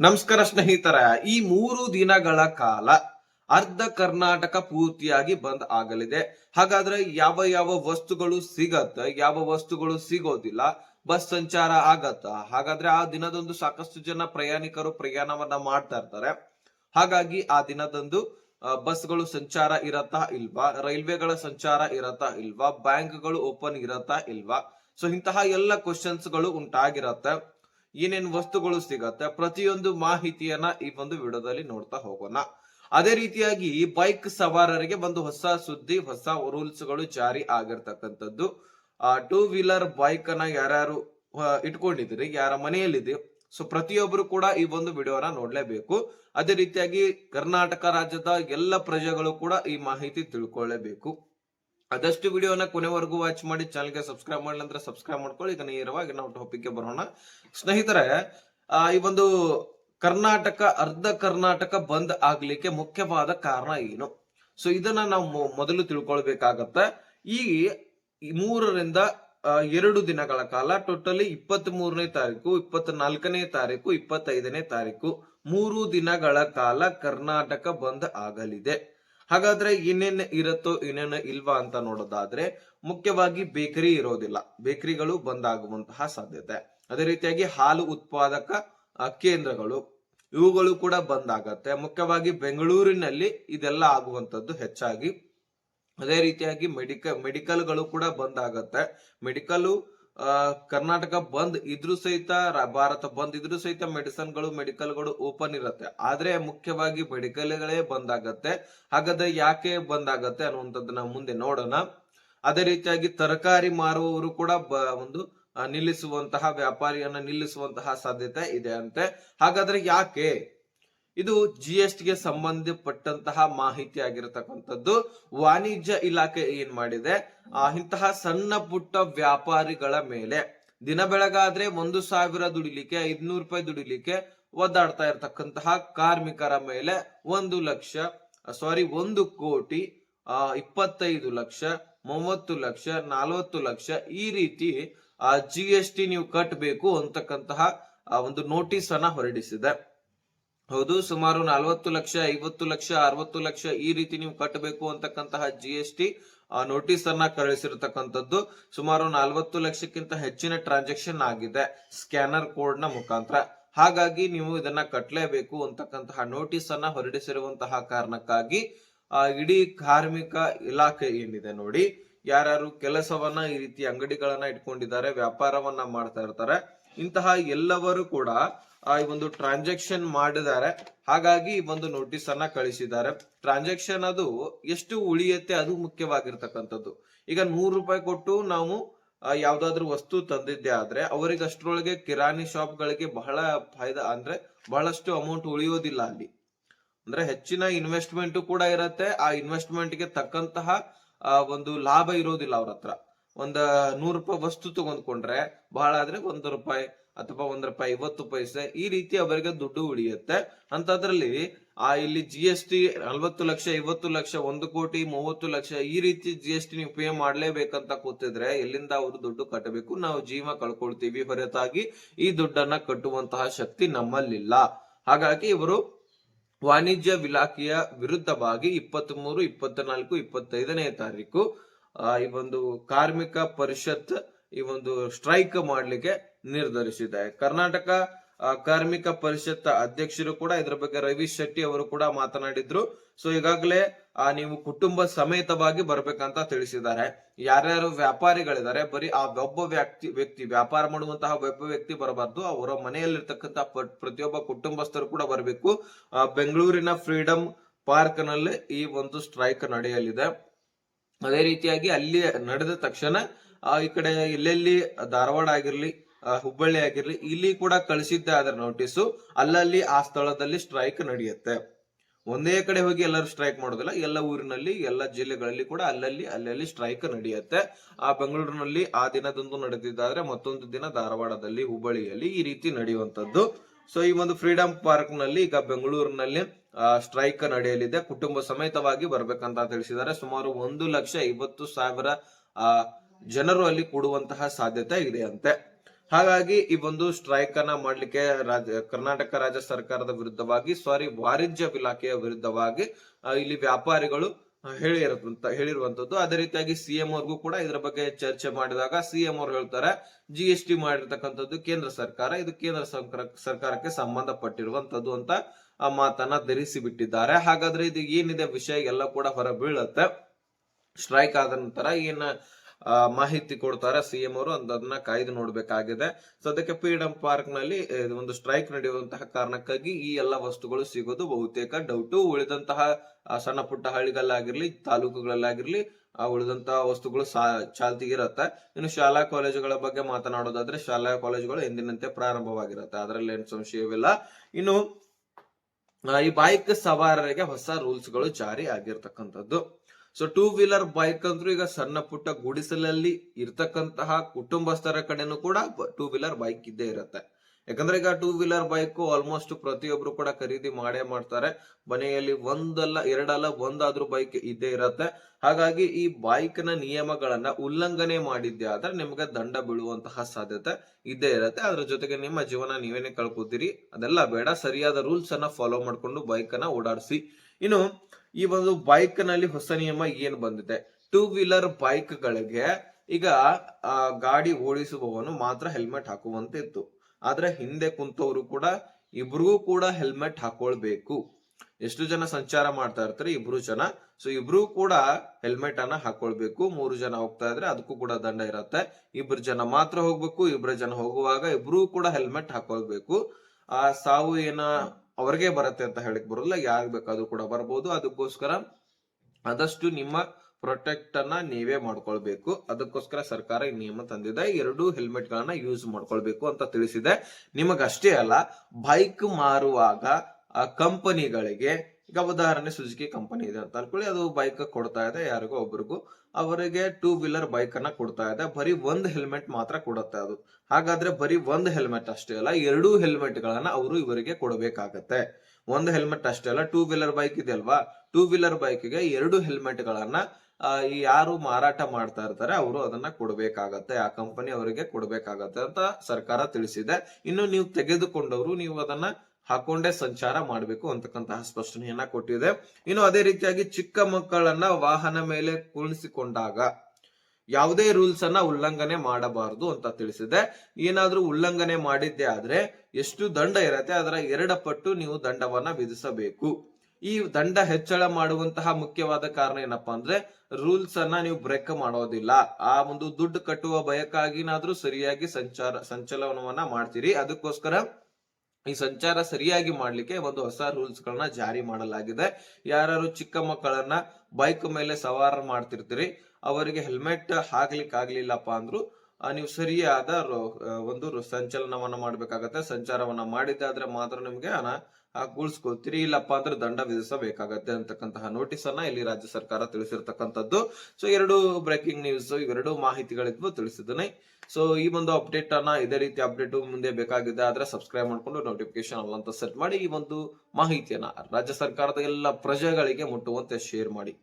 ನಮಸ್ಕಾರ ಸ್ನೇಹಿತರ, ಈ ಮೂರು ದಿನಗಳ ಕಾಲ ಅರ್ಧ ಕರ್ನಾಟಕ ಪೂರ್ತಿಯಾಗಿ ಬಂದ್ ಆಗಲಿದೆ. ಹಾಗಾದ್ರೆ ಯಾವ ಯಾವ ವಸ್ತುಗಳು ಸಿಗತ್ತ, ಯಾವ ವಸ್ತುಗಳು ಸಿಗೋದಿಲ್ಲ, ಬಸ್ ಸಂಚಾರ ಆಗತ್ತ? ಹಾಗಾದ್ರೆ ಆ ದಿನದಂದು ಸಾಕಷ್ಟು ಜನ ಪ್ರಯಾಣಿಕರು ಪ್ರಯಾಣವನ್ನ ಮಾಡ್ತಾ ಇರ್ತಾರೆ. ಹಾಗಾಗಿ ಆ ದಿನದಂದು ಬಸ್ಗಳು ಸಂಚಾರ ಇರತ್ತಾ ಇಲ್ವಾ? ರೈಲ್ವೆಗಳ ಸಂಚಾರ ಇರತ್ತಾ ಇಲ್ವಾ? ಬ್ಯಾಂಕ್ಗಳು ಓಪನ್ ಇರತ್ತಾ ಇಲ್ವಾ? ಸೊ, ಇಂತಹ ಎಲ್ಲ ಕ್ವಶನ್ಸ್ಗಳು ಉಂಟಾಗಿರತ್ತೆ. ಏನೇನ್ ವಸ್ತುಗಳು ಸಿಗತ್ತೆ ಪ್ರತಿಯೊಂದು ಮಾಹಿತಿಯನ್ನ ಈ ಒಂದು ವಿಡಿಯೋದಲ್ಲಿ ನೋಡ್ತಾ ಹೋಗೋಣ. ಅದೇ ರೀತಿಯಾಗಿ ಬೈಕ್ ಸವಾರರಿಗೆ ಒಂದು ಹೊಸ ಸುದ್ದಿ, ಹೊಸ ರೂಲ್ಸ್ಗಳು ಜಾರಿ ಆಗಿರ್ತಕ್ಕಂಥದ್ದು. ಟೂ ವೀಲರ್ ಬೈಕ್ ಅನ್ನ ಯಾರ್ಯಾರು ಇಟ್ಕೊಂಡಿದ್ರಿ ಯಾರ ಮನೆಯಲ್ಲಿದೆ ಸೊ ಪ್ರತಿಯೊಬ್ಬರು ಕೂಡ ಈ ಒಂದು ವಿಡಿಯೋನ ನೋಡ್ಲೇಬೇಕು. ಅದೇ ರೀತಿಯಾಗಿ ಕರ್ನಾಟಕ ರಾಜ್ಯದ ಎಲ್ಲ ಪ್ರಜೆಗಳು ಕೂಡ ಈ ಮಾಹಿತಿ ತಿಳ್ಕೊಳ್ಳೇಬೇಕು. ಆದಷ್ಟು ವಿಡಿಯೋನ ಕೊನೆವರೆಗೂ ವಾಚ್ ಮಾಡಿ ಚಾನಲ್ಗೆ ಸಬ್ಸ್ಕ್ರೈಬ್ ಮಾಡಲಿ ಅಂದ್ರೆ ಸಬ್ಸ್ಕ್ರೈಬ್ ಮಾಡ್ಕೊಳ್ಳಿ. ಈಗ ನೇರವಾಗಿ ನಾವು ಟಾಪಿಕ್ಗೆ ಬರೋಣ. ಸ್ನೇಹಿತರೆ ಈ ಒಂದು ಕರ್ನಾಟಕ, ಅರ್ಧ ಕರ್ನಾಟಕ ಬಂದ್ ಆಗ್ಲಿಕ್ಕೆ ಮುಖ್ಯವಾದ ಕಾರಣ ಏನು? ಸೊ ಇದನ್ನ ನಾವು ಮೊದಲು ತಿಳ್ಕೊಳ್ಬೇಕಾಗತ್ತೆ. ಈ ಮೂರರಿಂದ ಎರಡು ದಿನಗಳ ಕಾಲ ಟೋಟಲಿ ಇಪ್ಪತ್ತ್ ಮೂರನೇ ತಾರೀಕು ಇಪ್ಪತ್ತ್ ನಾಲ್ಕನೇ ತಾರೀಕು, ಇಪ್ಪತ್ತೈದನೇ ತಾರೀಕು, ಮೂರು ದಿನಗಳ ಕಾಲ ಕರ್ನಾಟಕ ಬಂದ್ ಆಗಲಿದೆ. ಹಾಗಾದ್ರೆ ಇನ್ನೇನು ಇರುತ್ತೋ ಇನ್ನೇನು ಇಲ್ವಾ ಅಂತ ನೋಡೋದಾದ್ರೆ ಮುಖ್ಯವಾಗಿ ಬೇಕರಿ ಇರೋದಿಲ್ಲ. ಬೇಕರಿಗಳು ಬಂದ್ ಆಗುವಂತಹ ಸಾಧ್ಯತೆ. ಅದೇ ರೀತಿಯಾಗಿ ಹಾಲು ಉತ್ಪಾದಕ ಕೇಂದ್ರಗಳು, ಇವುಗಳು ಕೂಡ ಬಂದ್ ಆಗತ್ತೆ ಮುಖ್ಯವಾಗಿ ಬೆಂಗಳೂರಿನಲ್ಲಿ ಇದೆಲ್ಲ ಆಗುವಂತದ್ದು ಹೆಚ್ಚಾಗಿ. ಅದೇ ರೀತಿಯಾಗಿ ಮೆಡಿಕಲ್ ಮೆಡಿಕಲ್ಗಳು ಕೂಡ ಬಂದ್ ಆಗತ್ತೆ ಮೆಡಿಕಲ್ ಕರ್ನಾಟಕ ಬಂದ್ ಇದ್ರೂ ಸಹಿತ ಭಾರತ ಬಂದ್ ಇದ್ರೂ ಸಹಿತ ಮೆಡಿಕಲ್ಗಳು ಓಪನ್ ಇರುತ್ತೆ. ಆದ್ರೆ ಮುಖ್ಯವಾಗಿ ಮೆಡಿಕಲ್ಗಳೇ ಬಂದ್ ಆಗತ್ತೆ ಹಾಗಾದ್ರೆ ಯಾಕೆ ಬಂದ್ ಆಗತ್ತೆ ಅನ್ನುವಂಥದ್ದನ್ನ ಮುಂದೆ ನೋಡೋಣ. ಅದೇ ರೀತಿಯಾಗಿ ತರಕಾರಿ ಮಾರುವವರು ಕೂಡ ಒಂದು, ನಿಲ್ಲಿಸುವಂತಹ ವ್ಯಾಪಾರಿಯನ್ನ ನಿಲ್ಲಿಸುವಂತಹ ಸಾಧ್ಯತೆ ಇದೆ ಅಂತೆ. ಹಾಗಾದ್ರೆ ಯಾಕೆ? ಇದು ಜಿ ಎಸ್ ಟಿಗೆ ಸಂಬಂಧಪಟ್ಟಂತಹ ಮಾಹಿತಿ ಆಗಿರತಕ್ಕಂಥದ್ದು. ವಾಣಿಜ್ಯ ಇಲಾಖೆ ಏನ್ ಮಾಡಿದೆ? ಆ, ಇಂತಹ ಸಣ್ಣ ಪುಟ್ಟ ವ್ಯಾಪಾರಿಗಳ ಮೇಲೆ ದಿನ ಬೆಳಗಾದ್ರೆ ಒಂದು ಸಾವಿರ ದುಡಿಲಿಕ್ಕೆ ಐದ್ನೂರು ರೂಪಾಯಿ ದುಡಿಲಿಕ್ಕೆ ಒದ್ದಾಡ್ತಾ ಇರತಕ್ಕಂತಹ ಕಾರ್ಮಿಕರ ಮೇಲೆ ಒಂದು ಲಕ್ಷ ಸಾರಿ ಒಂದು ಕೋಟಿ ಆ, ಇಪ್ಪತ್ತೈದು ಲಕ್ಷ ಮೂವತ್ತು ಲಕ್ಷ ನಲವತ್ತು ಲಕ್ಷ ಈ ರೀತಿ ಜಿ ಎಸ್ ಟಿ ನೀವು ಕಟ್ಟಬೇಕು ಅಂತಕ್ಕಂತಹ ಒಂದು ನೋಟಿಸ್ ಅನ್ನ ಹೊರಡಿಸಿದೆ. ಹೌದು, ಸುಮಾರು ನಲವತ್ತು ಲಕ್ಷ, ಐವತ್ತು ಲಕ್ಷ, ಅರವತ್ತು ಲಕ್ಷ ಈ ರೀತಿ ನೀವು ಕಟ್ಟಬೇಕು ಅಂತಕ್ಕಂತಹ ಜಿ ಎಸ್ ಟಿ ನೋಟಿಸ್ ಅನ್ನ ಕಳಿಸಿರ್ತಕ್ಕಂಥದ್ದು ಸುಮಾರು ನಲವತ್ತು ಲಕ್ಷಕ್ಕಿಂತ ಹೆಚ್ಚಿನ ಟ್ರಾನ್ಸಾಕ್ಷನ್ ಆಗಿದೆ ಸ್ಕ್ಯಾನರ್ ಕೋಡ್ನ ಮುಖಾಂತರ. ಹಾಗಾಗಿ ನೀವು ಇದನ್ನ ಕಟ್ಟಲೇಬೇಕು ಅಂತಕ್ಕಂತಹ ನೋಟಿಸ್ ಅನ್ನ ಹೊರಡಿಸಿರುವಂತಹ ಕಾರಣಕ್ಕಾಗಿ ಇಡೀ ಕಾರ್ಮಿಕ ಇಲಾಖೆ ಏನಿದೆ ನೋಡಿ ಯಾರ್ಯಾರು ಕೆಲಸವನ್ನ ಈ ರೀತಿ ಅಂಗಡಿಗಳನ್ನ ಇಟ್ಕೊಂಡಿದ್ದಾರೆ, ವ್ಯಾಪಾರವನ್ನ ಮಾಡ್ತಾ ಇರ್ತಾರೆ, ಇಂತಹ ಎಲ್ಲವರು ಕೂಡ ಈ ಒಂದು ಟ್ರಾನ್ಸಾಕ್ಷನ್ ಮಾಡಿದ್ದಾರೆ. ಹಾಗಾಗಿ ಈ ಒಂದು ನೋಟಿಸ್ ಅನ್ನ ಕಳಿಸಿದ್ದಾರೆ. ಟ್ರಾನ್ಸಾಕ್ಷನ್ ಅದು ಎಷ್ಟು ಉಳಿಯುತ್ತೆ ಅದು ಮುಖ್ಯವಾಗಿರ್ತಕ್ಕಂಥದ್ದು. ಈಗ ನೂರು ರೂಪಾಯಿ ಕೊಟ್ಟು ನಾವು ಯಾವ್ದಾದ್ರು ವಸ್ತು ತಂದಿದ್ದೆ ಆದ್ರೆ ಅವರಿಗೆ ಅಷ್ಟರೊಳಗೆ ಕಿರಾಣಿ ಶಾಪ್ ಗಳಿಗೆ ಬಹಳ ಫಾಯ್ದಾ ಅಂದ್ರೆ ಬಹಳಷ್ಟು ಅಮೌಂಟ್ ಉಳಿಯೋದಿಲ್ಲ ಅಲ್ಲಿ. ಅಂದ್ರೆ ಹೆಚ್ಚಿನ ಇನ್ವೆಸ್ಟ್ಮೆಂಟ್ ಕೂಡ ಇರತ್ತೆ. ಆ ಇನ್ವೆಸ್ಟ್ಮೆಂಟ್ಗೆ ತಕ್ಕಂತಹ ಆ, ಒಂದು ಲಾಭ ಇರೋದಿಲ್ಲ ಅವ್ರ ಹತ್ರ. ಒಂದ ನೂರು ರೂಪಾಯಿ ವಸ್ತು ತಗೊಂಡ್ಕೊಂಡ್ರೆ ಬಹಳ ಆದ್ರೆ ಒಂದು ರೂಪಾಯಿ ಅಥವಾ ಒಂದ್ ರೂಪಾಯಿ ಐವತ್ತು ಪೈಸೆ ಈ ರೀತಿ ಅವರಿಗೆ ದುಡ್ಡು ಉಳಿಯುತ್ತೆ. ಅಂತದ್ರಲ್ಲಿ ಆ ಇಲ್ಲಿ ಜಿ ಎಸ್ ಟಿ ನಲ್ವತ್ತು ಲಕ್ಷ ಐವತ್ತು ಲಕ್ಷ ಒಂದು ಕೋಟಿ ಮೂವತ್ತು ಲಕ್ಷ ಈ ರೀತಿ ಜಿ ಎಸ್ ಟಿ ನೀವು ಪೇ ಮಾಡ್ಲೇಬೇಕಂತ ಕೂತಿದ್ರೆ ಎಲ್ಲಿಂದ ಅವರು ದುಡ್ಡು ಕಟ್ಟಬೇಕು? ನಾವು ಜೀವ ಕಳ್ಕೊಳ್ತೀವಿ ಹೊರತಾಗಿ ಈ ದುಡ್ಡನ್ನ ಕಟ್ಟುವಂತಹ ಶಕ್ತಿ ನಮ್ಮಲ್ಲಿಲ್ಲ. ಹಾಗಾಗಿ ಇವರು ವಾಣಿಜ್ಯ ಇಲಾಖೆಯ ವಿರುದ್ಧವಾಗಿ ಇಪ್ಪತ್ತ್ ಮೂರು ಇಪ್ಪತ್ನಾಲ್ಕು, ಇಪ್ಪತ್ತೈದನೇ ತಾರೀಕು ಈ ಒಂದು ಕಾರ್ಮಿಕ ಪರಿಷತ್ ಈ ಒಂದು ಸ್ಟ್ರೈಕ್ ಮಾಡ್ಲಿಕ್ಕೆ ನಿರ್ಧರಿಸಿದೆ ಕರ್ನಾಟಕ ಕಾರ್ಮಿಕ ಪರಿಷತ್ ಅಧ್ಯಕ್ಷರು ಕೂಡ ಇದ್ರ ಬಗ್ಗೆ ರವಿ ಶೆಟ್ಟಿ ಅವರು ಕೂಡ ಮಾತನಾಡಿದ್ರು. ಸೊ ಈಗಾಗಲೇ ನೀವು ಕುಟುಂಬ ಸಮೇತವಾಗಿ ಬರ್ಬೇಕಂತ ತಿಳಿಸಿದ್ದಾರೆ. ಯಾರ್ಯಾರು ವ್ಯಾಪಾರಿಗಳಿದ್ದಾರೆ, ಬರೀ ಆ ಒಬ್ಬ ವ್ಯಕ್ತಿ ವ್ಯಕ್ತಿ, ವ್ಯಾಪಾರ ಮಾಡುವಂತಹ ಒಬ್ಬ ವ್ಯಕ್ತಿ ಬರಬಾರ್ದು. ಅವರ ಮನೆಯಲ್ಲಿರ್ತಕ್ಕಂತಹ ಪ್ರತಿಯೊಬ್ಬ ಕುಟುಂಬಸ್ಥರು ಕೂಡ ಬರಬೇಕು. ಬೆಂಗಳೂರಿನ ಫ್ರೀಡಂ ಪಾರ್ಕ್ನಲ್ಲಿ ಈ ಒಂದು ಸ್ಟ್ರೈಕ್ ನಡೆಯಲಿದೆ. ಅದೇ ರೀತಿಯಾಗಿ ಅಲ್ಲಿ ನಡೆದ ತಕ್ಷಣ ಈ ಕಡೆ ಎಲ್ಲೆಲ್ಲಿ ಧಾರವಾಡ ಆಗಿರ್ಲಿ ಹುಬ್ಬಳ್ಳಿ ಆಗಿರ್ಲಿ, ಇಲ್ಲಿ ಕೂಡ ಕಳಿಸಿದ್ದೆ ಆದ್ರೆ ನೋಟಿಸು ಅಲ್ಲಲ್ಲಿ ಆ ಸ್ಥಳದಲ್ಲಿ ಸ್ಟ್ರೈಕ್ ನಡೆಯುತ್ತೆ. ಒಂದೇ ಕಡೆ ಹೋಗಿ ಎಲ್ಲರೂ ಸ್ಟ್ರೈಕ್ ಮಾಡೋದಿಲ್ಲ, ಎಲ್ಲ ಊರಿನಲ್ಲಿ, ಎಲ್ಲ ಜಿಲ್ಲೆಗಳಲ್ಲಿ ಕೂಡ ಅಲ್ಲಲ್ಲಿ ಅಲ್ಲಲ್ಲಿ ಸ್ಟ್ರೈಕ್ ನಡೆಯುತ್ತೆ. ಆ ಬೆಂಗಳೂರಿನಲ್ಲಿ ಆ ದಿನದಂದು ನಡೆದಿದ್ದಾದ್ರೆ ಮತ್ತೊಂದು ದಿನ ಧಾರವಾಡದಲ್ಲಿ, ಹುಬ್ಬಳ್ಳಿಯಲ್ಲಿ ಈ ರೀತಿ ನಡೆಯುವಂತದ್ದು ಸೊ ಈ ಒಂದು ಫ್ರೀಡಂ ಪಾರ್ಕ್ನಲ್ಲಿ ಈಗ ಬೆಂಗಳೂರಿನಲ್ಲಿ ಸ್ಟ್ರೈಕ್ ನಡೆಯಲಿದೆ. ಕುಟುಂಬ ಸಮೇತವಾಗಿ ಬರ್ಬೇಕಂತ ತಿಳಿಸಿದ್ದಾರೆ. ಸುಮಾರು ಒಂದು ಲಕ್ಷ ಐವತ್ತು ಸಾವಿರ ಜನರು ಅಲ್ಲಿ ಕೂಡುವಂತಹ ಸಾಧ್ಯತೆ ಇದೆ ಅಂತೆ ಹಾಗಾಗಿ ಈ ಒಂದು ಸ್ಟ್ರೈಕ್ ಅನ್ನ ಮಾಡ್ಲಿಕ್ಕೆ ರಾಜ್ಯ ಕರ್ನಾಟಕ ರಾಜ್ಯ ಸರ್ಕಾರದ ವಿರುದ್ಧವಾಗಿ ಸಾರಿ ವಾಣಿಜ್ಯ ಇಲಾಖೆಯ ವಿರುದ್ಧವಾಗಿ ಇಲ್ಲಿ ವ್ಯಾಪಾರಿಗಳು ಹೇಳಿರಂತ ಹೇಳಿರುವಂತ, ಹೇಳಿರುವಂತದ್ದು. ಅದೇ ರೀತಿಯಾಗಿ ಸಿಎಂ ಅವ್ರಿಗೂ ಕೂಡ ಇದರ ಬಗ್ಗೆ ಚರ್ಚೆ ಮಾಡಿದಾಗ ಸಿಎಂ ಅವ್ರು ಹೇಳ್ತಾರೆ ಜಿ ಎಸ್ ಟಿ ಮಾಡಿರ್ತಕ್ಕಂಥದ್ದು ಕೇಂದ್ರ ಸರ್ಕಾರ. ಇದು ಕೇಂದ್ರ ಸರ್ಕಾರ- ಸರ್ಕಾರಕ್ಕೆ ಸಂಬಂಧಪಟ್ಟಿರುವಂತದ್ದು ಅಂತ, ಆ, ಮಾತನ್ನ ಧರಿಸಿ ಬಿಟ್ಟಿದ್ದಾರೆ ಹಾಗಾದ್ರೆ ಇದು ಏನಿದೆ ವಿಷಯ ಎಲ್ಲ ಕೂಡ ಹೊರ ಬೀಳತ್ತೆ ಸ್ಟ್ರೈಕ್ ಆದ ನಂತರ ಏನ ಮಾಹಿತಿ ಕೊಡ್ತಾರೆ ಸಿಎಂ ಅವರು, ಅದನ್ನ ಕಾಯ್ದು ನೋಡ್ಬೇಕಾಗಿದೆ. ಸದ್ಯಕ್ಕೆ ಫ್ರೀಡಂ ಪಾರ್ಕ್ನಲ್ಲಿ ಒಂದು ಸ್ಟ್ರೈಕ್ ನಡೆಯುವಂತಹ ಕಾರಣಕ್ಕಾಗಿ ಈ ಎಲ್ಲ ವಸ್ತುಗಳು ಸಿಗೋದು ಬಹುತೇಕ ಡೌಟು ಉಳಿದಂತಹ ಸಣ್ಣ ಪುಟ್ಟ ಹಳ್ಳಿಗಳಾಗಿರ್ಲಿ ತಾಲೂಕುಗಳಲ್ಲಾಗಿರ್ಲಿ, ಆ, ಉಳಿದಂತಹ ವಸ್ತುಗಳು ಸಾ ಚಾಲ್ತಿಗಿರತ್ತೆ ಇನ್ನು ಶಾಲಾ ಕಾಲೇಜುಗಳ ಬಗ್ಗೆ ಮಾತನಾಡೋದಾದ್ರೆ, ಶಾಲಾ ಕಾಲೇಜುಗಳು ಎಂದಿನಂತೆ ಪ್ರಾರಂಭವಾಗಿರುತ್ತೆ. ಅದರಲ್ಲಿ ಏನು ಸಂಶಯವಿಲ್ಲ. ಇನ್ನು ಈ ಬೈಕ್ ಸವಾರರಿಗೆ ಹೊಸ ರೂಲ್ಸ್ಗಳು ಜಾರಿ ಆಗಿರ್ತಕ್ಕಂಥದ್ದು. ಸೊ ಟೂ ವೀಲರ್ ಬೈಕ್ ಅಂದ್ರೂ ಈಗ ಸಣ್ಣ ಪುಟ್ಟ ಗುಡಿಸಲಲ್ಲಿ ಇರ್ತಕ್ಕಂತಹ ಕುಟುಂಬಸ್ಥರ ಕಡೆನೂ ಕೂಡ ಟೂ ವೀಲರ್ ಬೈಕ್ ಇದ್ದೇ ಇರುತ್ತೆ. ಯಾಕಂದ್ರೆ ಈಗ ಟೂ ವೀಲರ್ ಬೈಕ್ ಆಲ್ಮೋಸ್ಟ್ ಪ್ರತಿಯೊಬ್ರು ಕೂಡ ಖರೀದಿ ಮಾಡೇ ಮಾಡ್ತಾರೆ. ಮನೆಯಲ್ಲಿ ಒಂದಲ್ಲ, ಎರಡಲ್ಲ, ಒಂದಾದ್ರೂ ಬೈಕ್ ಇದ್ದೇ ಇರತ್ತೆ. ಹಾಗಾಗಿ ಈ ಬೈಕ್ನ ನಿಯಮಗಳನ್ನ ಉಲ್ಲಂಘನೆ ಮಾಡಿದ್ದೆ ಆದ್ರೆ ನಿಮ್ಗೆ ದಂಡ ಬೀಳುವಂತಹ ಸಾಧ್ಯತೆ ಇದ್ದೇ ಇರತ್ತೆ. ಅದ್ರ ಜೊತೆಗೆ ನಿಮ್ಮ ಜೀವನ ನೀವೇನೆ ಕಳ್ಕೊತೀರಿ ಅದೆಲ್ಲ ಬೇಡ. ಸರಿಯಾದ ರೂಲ್ಸ್ ಅನ್ನ ಫಾಲೋ ಮಾಡ್ಕೊಂಡು ಬೈಕ್ ಅನ್ನ ಓಡಾಡಿಸಿ. ಇನ್ನು ಈ ಒಂದು ಬೈಕ್ನಲ್ಲಿ ಹೊಸ ನಿಯಮ ಏನ್ ಬಂದಿದೆ? ಟೂ ವೀಲರ್ ಬೈಕ್ ಗಳಿಗೆ ಈಗ ಗಾಡಿ ಓಡಿಸುವವನು ಮಾತ್ರ ಹೆಲ್ಮೆಟ್ ಹಾಕುವಂತೆ ಇತ್ತು ಆದ್ರೆ ಹಿಂದೆ ಕುಂತವರು ಕೂಡ ಇಬ್ರಿಗೂ ಕೂಡ ಹೆಲ್ಮೆಟ್ ಹಾಕೊಳ್ಬೇಕು. ಎಷ್ಟು ಜನ ಸಂಚಾರ ಮಾಡ್ತಾ ಇರ್ತಾರೆ? ಇಬ್ರು ಜನ. ಸೊ ಇಬ್ರು ಕೂಡ ಹೆಲ್ಮೆಟ್ ಅನ್ನ ಹಾಕೊಳ್ಬೇಕು. ಮೂರು ಜನ ಹೋಗ್ತಾ ಇದ್ರೆ ಅದಕ್ಕೂ ಕೂಡ ದಂಡ ಇರತ್ತೆ. ಇಬ್ರು ಜನ ಮಾತ್ರ ಹೋಗ್ಬೇಕು. ಇಬ್ರು ಜನ ಹೋಗುವಾಗ ಇಬ್ರು ಕೂಡ ಹೆಲ್ಮೆಟ್ ಹಾಕೊಳ್ಬೇಕು. ಆ, ಸಾವು ಏನ ಅವ್ರಿಗೆ ಬರುತ್ತೆ ಅಂತ ಹೇಳಕ್ ಬರೋಲ್ಲ ಯಾರ್ ಬೇಕಾದ್ರೂ ಕೂಡ ಬರ್ಬೋದು. ಅದಕ್ಕೋಸ್ಕರ ಆದಷ್ಟು ನಿಮ್ಮ ಪ್ರೊಟೆಕ್ಟ್ ಅನ್ನ ನೀವೇ ಮಾಡ್ಕೊಳ್ಬೇಕು. ಅದಕ್ಕೋಸ್ಕರ ಸರ್ಕಾರ ಈ ನಿಯಮ ತಂದಿದೆ. ಎರಡು ಹೆಲ್ಮೆಟ್ ಗಳನ್ನ ಯೂಸ್ ಮಾಡ್ಕೊಳ್ಬೇಕು ಅಂತ ತಿಳಿಸಿದೆ. ನಿಮಗಷ್ಟೇ ಅಲ್ಲ ಬೈಕ್ ಮಾರುವಾಗ ಕಂಪನಿಗಳಿಗೆ ಈಗ ಉದಾಹರಣೆ ಸುಜುಕಿ ಕಂಪನಿ ಇದೆ ಅಂತ ಅನ್ಕೊಳ್ಳಿ. ಅದು ಬೈಕ್ ಕೊಡ್ತಾ ಇದೆ ಯಾರಿಗೋ ಒಬ್ರಿಗೂ. ಅವರಿಗೆ ಟೂ ವೀಲರ್ ಬೈಕ್ ಅನ್ನ ಕೊಡ್ತಾ ಇದೆ. ಬರೀ ಒಂದ್ ಹೆಲ್ಮೆಟ್ ಮಾತ್ರ ಕೊಡುತ್ತೆ ಅದು. ಹಾಗಾದ್ರೆ ಬರೀ ಒಂದ್ ಹೆಲ್ಮೆಟ್ ಅಷ್ಟೇ ಅಲ್ಲ, ಎರಡೂ ಹೆಲ್ಮೆಟ್ ಗಳನ್ನ ಅವರು ಇವರಿಗೆ ಕೊಡಬೇಕಾಗತ್ತೆ. ಒಂದ್ ಹೆಲ್ಮೆಟ್ ಅಷ್ಟೇ ಅಲ್ಲ ಟೂ ವೀಲರ್ ಬೈಕ್ ಇದೆ ಅಲ್ವಾ? ಟೂ ವೀಲರ್ ಬೈಕ್ಗೆ ಎರಡು ಹೆಲ್ಮೆಟ್ ಗಳನ್ನ ಯಾರು ಮಾರಾಟ ಮಾಡ್ತಾ ಇರ್ತಾರೆ, ಅವರು ಅದನ್ನ ಕೊಡಬೇಕಾಗತ್ತೆ. ಆ ಕಂಪನಿ ಅವರಿಗೆ ಕೊಡಬೇಕಾಗತ್ತೆ ಅಂತ ಸರ್ಕಾರ ತಿಳಿಸಿದೆ. ಇನ್ನು ನೀವು ತೆಗೆದುಕೊಂಡವರು ನೀವು ಅದನ್ನ ಹಾಕೊಂಡೇ ಸಂಚಾರ ಮಾಡಬೇಕು ಅಂತಕ್ಕಂತಹ ಸ್ಪಷ್ಟನೆಯನ್ನ ಕೊಟ್ಟಿದೆ. ಇನ್ನು ಅದೇ ರೀತಿಯಾಗಿ ಚಿಕ್ಕ ಮಕ್ಕಳನ್ನ ವಾಹನ ಮೇಲೆ ಕುಳಿಸಿಕೊಂಡಾಗ ಯಾವುದೇ ರೂಲ್ಸ್ ಅನ್ನ ಉಲ್ಲಂಘನೆ ಮಾಡಬಾರದು ಅಂತ ತಿಳಿಸಿದೆ. ಏನಾದ್ರೂ ಉಲ್ಲಂಘನೆ ಮಾಡಿದ್ದೆ ಆದ್ರೆ ಎಷ್ಟು ದಂಡ ಇರತ್ತೆ, ಅದರ ಎರಡ ಪಟ್ಟು ನೀವು ದಂಡವನ್ನ ವಿಧಿಸಬೇಕು. ಈ ದಂಡ ಹೆಚ್ಚಳ ಮಾಡುವಂತಹ ಮುಖ್ಯವಾದ ಕಾರಣ ಏನಪ್ಪಾ ಅಂದ್ರೆ ರೂಲ್ಸ್ ಅನ್ನ ನೀವು ಬ್ರೇಕ್ ಮಾಡೋದಿಲ್ಲ. ಆ ಒಂದು ದುಡ್ಡು ಕಟ್ಟುವ ಭಯಕ್ಕಾಗಿನಾದ್ರೂ ಸರಿಯಾಗಿ ಸಂಚಾರ, ಸಂಚಲನವನ್ನ ಮಾಡ್ತೀರಿ. ಅದಕ್ಕೋಸ್ಕರ ಈ ಸಂಚಾರ ಸರಿಯಾಗಿ ಮಾಡ್ಲಿಕ್ಕೆ ಒಂದು ಹೊಸ ರೂಲ್ಸ್ ಗಳನ್ನ ಜಾರಿ ಮಾಡಲಾಗಿದೆ. ಯಾರು ಚಿಕ್ಕ ಮಕ್ಕಳನ್ನ ಬೈಕ್ ಮೇಲೆ ಸವಾರ ಮಾಡ್ತಿರ್ತೀರಿ, ಅವರಿಗೆ ಹೆಲ್ಮೆಟ್ ಹಾಕ್ಲಿಕ್ಕೆ ಆಗ್ಲಿಲ್ಲಪ್ಪ ಅಂದ್ರು ನೀವು ಸರಿಯಾದ ಒಂದು ಸಂಚಲನವನ್ನ ಮಾಡ್ಬೇಕಾಗತ್ತೆ. ಸಂಚಾರವನ್ನ ಮಾಡಿದ್ದಾದ್ರೆ ಮಾತ್ರ ನಿಮ್ಗೆ ಹಣ ಉಳಿಸ್ಕೊಳ್ತೀರಿ ಇಲ್ಲಪ್ಪ ಅಂದ್ರೆ ದಂಡ ವಿಧಿಸಬೇಕಾಗತ್ತೆ ಅಂತಕ್ಕಂತಹ ನೋಟಿಸ್ ಅನ್ನ ಇಲ್ಲಿ ರಾಜ್ಯ ಸರ್ಕಾರ ತಿಳಿಸಿರ್ತಕ್ಕಂಥದ್ದು. ಸೊ ಎರಡು ಬ್ರೇಕಿಂಗ್ ನ್ಯೂಸ್ ಇವೆರಡು ಮಾಹಿತಿಗಳಿದ್ವು, ತಿಳಿಸಿದ್ದೇನೆ. ಸೊ ಈ ಒಂದು ಅಪ್ಡೇಟ್ ಅನ್ನ ಇದೇ ರೀತಿ ಅಪ್ಡೇಟ್ ಮುಂದೆ ಬೇಕಾಗಿದೆ ಆದ್ರೆ ಸಬ್ಸ್ಕ್ರೈಬ್ ಮಾಡ್ಕೊಂಡು ನೋಟಿಫಿಕೇಶನ್ ಅಲ್ಲ ಅಂತ ಸೆಟ್ ಮಾಡಿ ಈ ಒಂದು ಮಾಹಿತಿಯನ್ನ ರಾಜ್ಯ ಸರ್ಕಾರದ ಎಲ್ಲ ಪ್ರಜೆಗಳಿಗೆ ಮುಟ್ಟುವಂತೆ ಶೇರ್ ಮಾಡಿ.